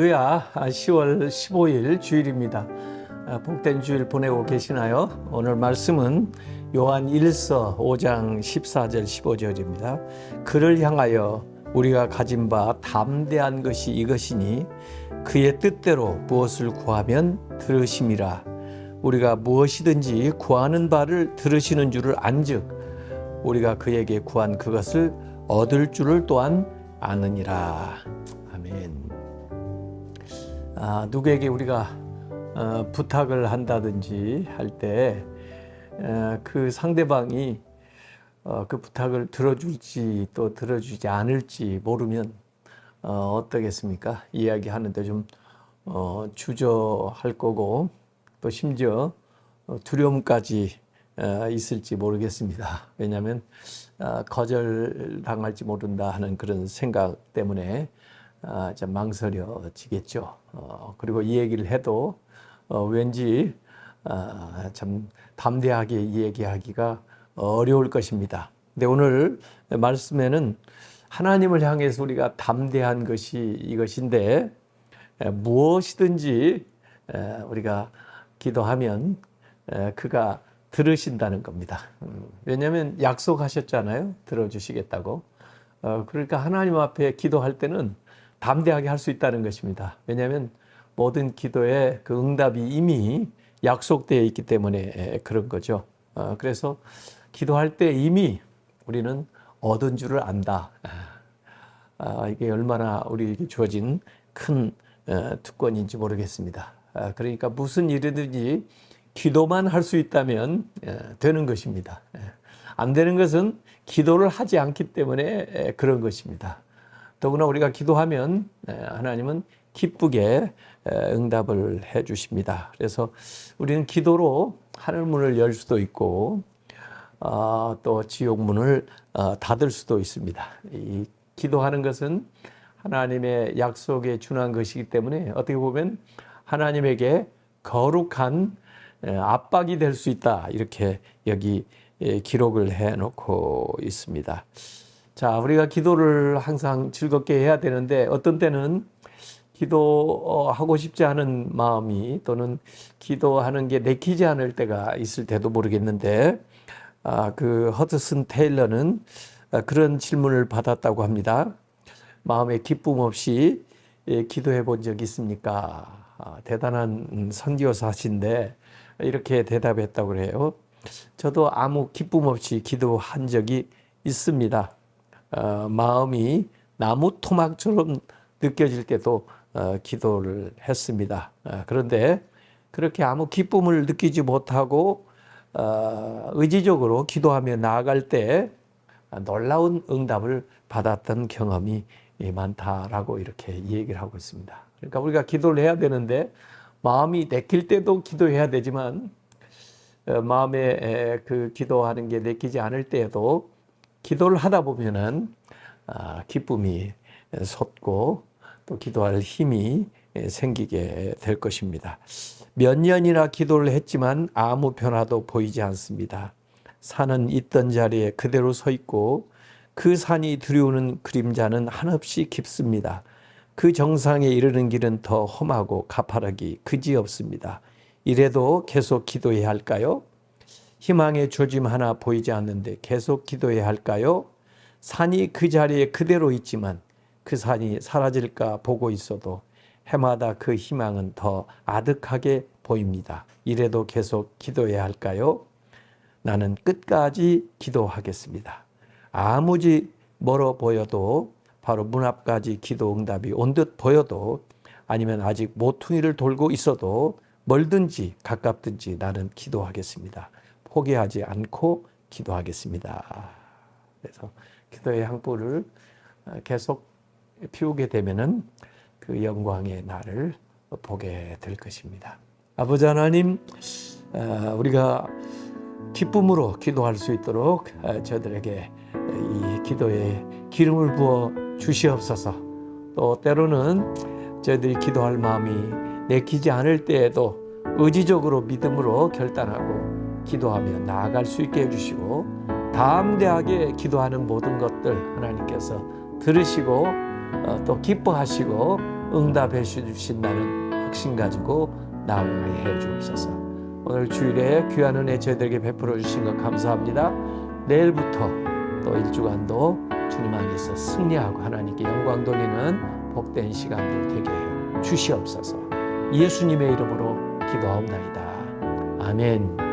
할렐루야. 10월 15일 주일입니다. 아, 복된 주일 보내고 계시나요? 오늘 말씀은 요한 1서 5장 14절 15절입니다. 그를 향하여 우리가 가진 바 담대한 것이 이것이니 그의 뜻대로 무엇을 구하면 들으심이라. 우리가 무엇이든지 구하는 바를 들으시는 줄을 안즉 우리가 그에게 구한 그것을 얻을 줄을 또한 아느니라. 아멘. 아, 누구에게 우리가 어, 부탁을 한다든지 할 때 그 상대방이 어, 그 부탁을 들어줄지 또 들어주지 않을지 모르면 어, 어떠겠습니까? 이야기하는데 좀 어, 주저할 거고 또 심지어 어, 두려움까지 어, 있을지 모르겠습니다. 왜냐하면 어, 거절당할지 모른다 하는 그런 생각 때문에 아, 좀 망설여지겠죠. 어, 그리고 이 얘기를 해도 어, 왠지 아, 참 담대하게 이 얘기하기가 어려울 것입니다. 근데 오늘 말씀에는 하나님을 향해서 우리가 담대한 것이 이것인데 에, 무엇이든지 에, 우리가 기도하면 에, 그가 들으신다는 겁니다. 음, 왜냐하면 약속하셨잖아요. 들어주시겠다고. 어, 그러니까 하나님 앞에 기도할 때는 담대하게 할 수 있다는 것입니다. 왜냐하면 모든 기도에 그 응답이 이미 약속되어 있기 때문에 그런 거죠. 어, 그래서 기도할 때 이미 우리는 얻은 줄을 안다. 아, 이게 얼마나 우리에게 주어진 큰 어, 특권인지 모르겠습니다. 아, 그러니까 무슨 일이든지 기도만 할 수 있다면 예, 되는 것입니다. 예. 안 되는 것은 기도를 하지 않기 때문에 예, 그런 것입니다. 더구나 우리가 기도하면 하나님은 기쁘게 응답을 해 주십니다. 그래서 우리는 기도로 하늘 문을 열 수도 있고 어, 또 지옥 문을 어, 닫을 수도 있습니다. 이 기도하는 것은 하나님의 약속에 준한 것이기 때문에 어떻게 보면 하나님에게 거룩한 압박이 될 수 있다 이렇게 여기 기록을 해놓고 있습니다. 자, 우리가 기도를 항상 즐겁게 해야 되는데 어떤 때는 기도하고 싶지 않은 마음이 또는 기도하는 게 내키지 않을 때가 있을 때도 모르겠는데 아, 그 허드슨 테일러는 그런 질문을 받았다고 합니다. 마음에 기쁨 없이 기도해 본 적 있습니까? 아, 대단한 선교사신데 이렇게 대답했다고 그래요. 저도 아무 기쁨 없이 기도한 적이 있습니다. 어, 마음이 나무 토막처럼 느껴질 때도 어, 기도를 했습니다. 어, 그런데 그렇게 아무 기쁨을 느끼지 못하고 어, 의지적으로 기도하며 나아갈 때 놀라운 응답을 받았던 경험이 많다라고 이렇게 얘기를 하고 있습니다. 그러니까 우리가 기도를 해야 되는데 마음이 내킬 때도 기도해야 되지만 어, 마음에 그 기도하는 게 내키지 않을 때에도 기도를 하다 보면은 아, 기쁨이 솟고 또 기도할 힘이 생기게 될 것입니다. 몇 년이나 기도를 했지만 아무 변화도 보이지 않습니다. 산은 있던 자리에 그대로 서 있고 그 산이 들이오는 그림자는 한없이 깊습니다. 그 정상에 이르는 길은 더 험하고 가파르기 그지없습니다. 이래도 계속 기도해야 할까요? 희망의 조짐 하나 보이지 않는데 계속 기도해야 할까요? 산이 그 자리에 그대로 있지만 그 산이 사라질까 보고 있어도 해마다 그 희망은 더 아득하게 보입니다. 이래도 계속 기도해야 할까요? 나는 끝까지 기도하겠습니다. 아무지 멀어 보여도 바로 문 앞까지 기도 응답이 온 듯 보여도 아니면 아직 모퉁이를 돌고 있어도 멀든지 가깝든지 나는 기도하겠습니다. 포기하지 않고 기도하겠습니다. 그래서 기도의 향불을 계속 피우게 되면은 그 영광의 날을 보게 될 것입니다. 아버지 하나님, 어, 우리가 기쁨으로 기도할 수 있도록 어, 저들에게 이 기도에 기름을 부어 주시옵소서. 또 때로는 저희들이 기도할 마음이 내키지 않을 때에도 의지적으로 믿음으로 결단하고 기도하며 나아갈 수 있게 해주시고 담대하게 기도하는 모든 것들 하나님께서 들으시고 어, 또 기뻐하시고 응답해 주신다는 확신 가지고 나아가게 해 주옵소서. 오늘 주일에 귀한 은혜 저희들에게 베풀어 주신 것 감사합니다. 내일부터 또 일주간도 주님 안에서 승리하고 하나님께 영광 돌리는 복된 시간들 되게 해 주시옵소서. 예수님의 이름으로 기도하옵나이다. 아멘.